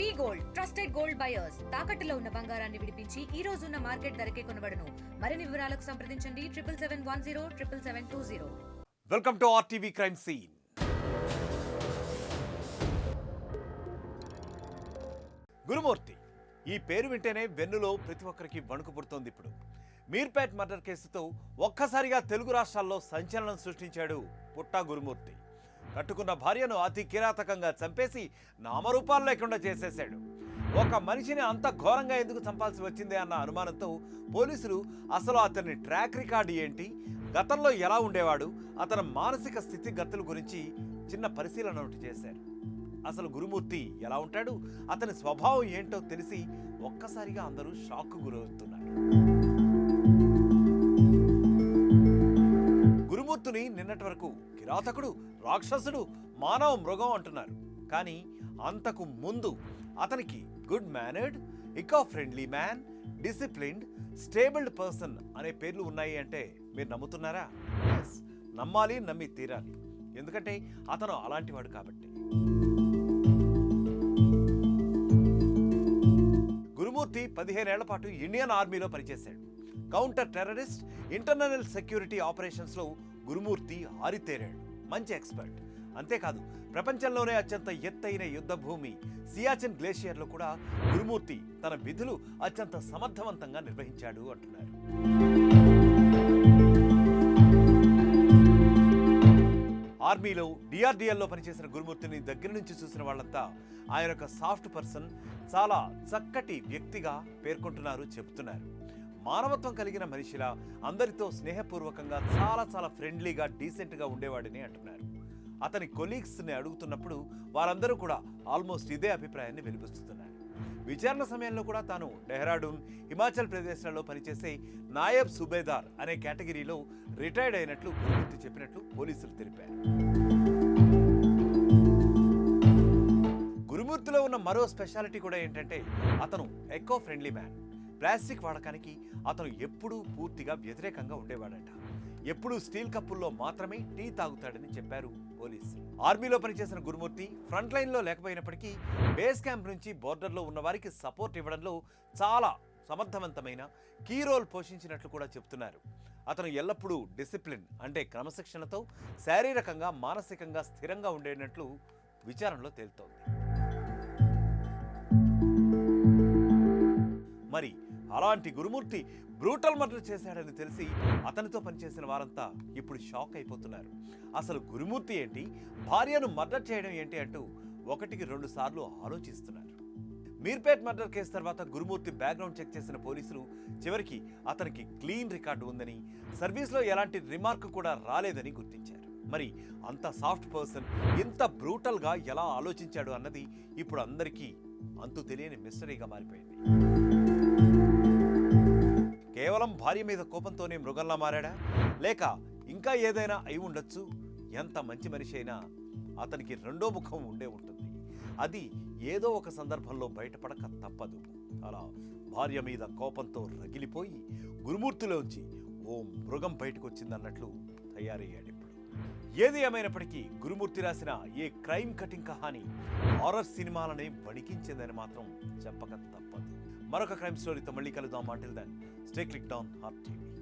We gold trusted gold buyers తాకట్టులో ఉన్న బంగారాన్ని విడిపించి ఈ రోజు ఉన్న మార్కెట్ ధరకే కొనబడను. మరిన్ని వివరాలకు సంప్రదించండి triple seven one zero triple seven two zero welcome to RTV crime scene Gurumurthy ఈ పేరు వింటేనే వెన్నులో ప్రతి ఒక్కరికి వణుకు పుడుతోంది ఇప్పుడు. మీర్పేట్ మర్డర్ కేసుతో ఒక్కసారిగా తెలుగు రాష్ట్రాల్లో సంచలనం సృష్టించాడు పుట్టా గురుమూర్తి. కట్టుకున్న భార్యను అతి కిరాతకంగా చంపేసి నామరూపాలు లేకుండా చేసేశాడు. ఒక మనిషిని అంత ఘోరంగా ఎందుకు చంపాల్సి వచ్చింది అన్న అనుమానంతో పోలీసులు అసలు అతని ట్రాక్ రికార్డు ఏంటి గతంలో ఎలా ఉండేవాడు అతని మానసిక స్థితిగతుల గురించి చిన్న పరిశీలన ఒకటి చేశారు. అసలు గురుమూర్తి ఎలా ఉంటాడు అతని స్వభావం ఏంటో తెలిసి ఒక్కసారిగా అందరూ షాక్ గురవుతున్నారు. గురుమూర్తిని నిన్నటి వరకు కిరాతకుడు రాక్షసుడు మానవ మృగం అంటున్నారు. కానీ అంతకు ముందు అతనికి good mannered eco friendly man disciplined stabled person అనే పేర్లు ఉన్నాయి అంటే మీరు నమ్ముతున్నారా? ఎస్ నమ్మాలి నమ్మి తీరాలి. ఎందుకంటే అతను అలాంటివాడు కాబట్టి. గురుమూర్తి పదిహేనేళ్ళ పాటు ఇండియన్ ఆర్మీలో పనిచేశాడు. కౌంటర్ టెర్రరిస్ట్ ఇంటర్నల్ సెక్యూరిటీ ఆపరేషన్స్లో గురుమూర్తి ఆరితేరాడు. మంచి ఎక్స్పర్ట్. అంతేకాదు ప్రపంచంలోనే అత్యంత ఎత్తైన యుద్ధ భూమి సియాచిన్ గ్లేషియర్లో కూడా గురుమూర్తి తన విధులు అత్యంత సమర్థవంతంగా నిర్వహించాడు అంటున్నారు. ఆర్మీలో డిఆర్డిఎల్లో పనిచేసిన గురుమూర్తిని దగ్గర నుంచి చూసిన వాళ్ళంతా ఆయన ఒక సాఫ్ట్ పర్సన్ చాలా చక్కటి వ్యక్తిగా పేర్కొంటున్నారు చెబుతున్నారు. మానవత్వం కలిగిన మనిషిలా అందరితో స్నేహపూర్వకంగా చాలా చాలా ఫ్రెండ్లీగా డీసెంట్గా ఉండేవాడిని అంటున్నారు. అతని కొలీగ్స్ని అడుగుతున్నప్పుడు వారందరూ కూడా ఆల్మోస్ట్ ఇదే అభిప్రాయాన్ని వెలిపిస్తున్నారు. విచారణ సమయంలో కూడా తాను డెహ్రాడూన్ హిమాచల్ ప్రదేశ్లలో పనిచేసే నాయబ్ సుబేదార్ అనే కేటగిరీలో రిటైర్డ్ అయినట్లు గురుమూర్తి చెప్పినట్లు పోలీసులు తెలిపారు. గురుమూర్తిలో ఉన్న మరో స్పెషాలిటీ కూడా ఏంటంటే అతను ఎకో ఫ్రెండ్లీ మ్యాన్. ప్లాస్టిక్ వాడకానికి అతను ఎప్పుడూ పూర్తిగా వ్యతిరేకంగా ఉండేవాడట. ఎప్పుడూ స్టీల్ కప్పుల్లో మాత్రమే టీ తాగుతాడని చెప్పారు పోలీసులు ఆర్మీలో పనిచేసిన గురుమూర్తి ఫ్రంట్ లైన్లో లేకపోయినప్పటికీ బేస్ క్యాంప్ నుంచి బోర్డర్లో ఉన్న వారికి సపోర్ట్ ఇవ్వడంలో చాలా సమర్థవంతమైన కీ రోల్ పోషించినట్లు కూడా చెప్తున్నారు. అతను ఎల్లప్పుడూ డిసిప్లిన్ అంటే క్రమశిక్షణతో శారీరకంగా మానసికంగా స్థిరంగా ఉండేటట్లు విచారణలో తేలుతోంది. అలాంటి గురుమూర్తి బ్రూటల్ మర్డర్ చేశాడని తెలిసి అతనితో పనిచేసిన వారంతా ఇప్పుడు షాక్ అయిపోతున్నారు. అసలు గురుమూర్తి ఏంటి? భార్యను మర్డర్ చేయడం ఏంటి అంటూ ఒకటికి రెండు సార్లు ఆలోచిస్తున్నారు. మీర్పేట్ మర్డర్ కేసు తర్వాత గురుమూర్తి బ్యాక్గ్రౌండ్ చెక్ చేసిన పోలీసులు చివరికి అతనికి క్లీన్ రికార్డు ఉందని సర్వీస్లో ఎలాంటి రిమార్క్ కూడా రాలేదని గుర్తించారు. మరి అంత సాఫ్ట్ పర్సన్ ఇంత బ్రూటల్గా ఎలా ఆలోచించాడు అన్నది ఇప్పుడు అందరికీ అంతు తెలియని మిస్టరీగా మారిపోయింది. కేవలం భార్య మీద కోపంతోనే మృగంలా మారాడా? లేక ఇంకా ఏదైనా అయి ఉండొచ్చు? ఎంత మంచి మనిషి అయినా అతనికి రెండో ముఖం ఉండే ఉంటుంది. అది ఏదో ఒక సందర్భంలో బయటపడక తప్పదు. అలా భార్య మీద కోపంతో రగిలిపోయి గురుమూర్తిలోంచి ఓ మృగం బయటకు వచ్చిందన్నట్లు తయారయ్యాడు ఇప్పుడు. ఏది ఏమైనప్పటికీ గురుమూర్తి రాసిన ఏ క్రైమ్ కటింగ్ కహాని హారర్ సినిమాలనే వణికించిందని మాత్రం చెప్పక తప్పదు. మరొక క్రైమ్ స్టోరీతో మళ్ళీ కలుద్దాం. Until then stay click down heart TV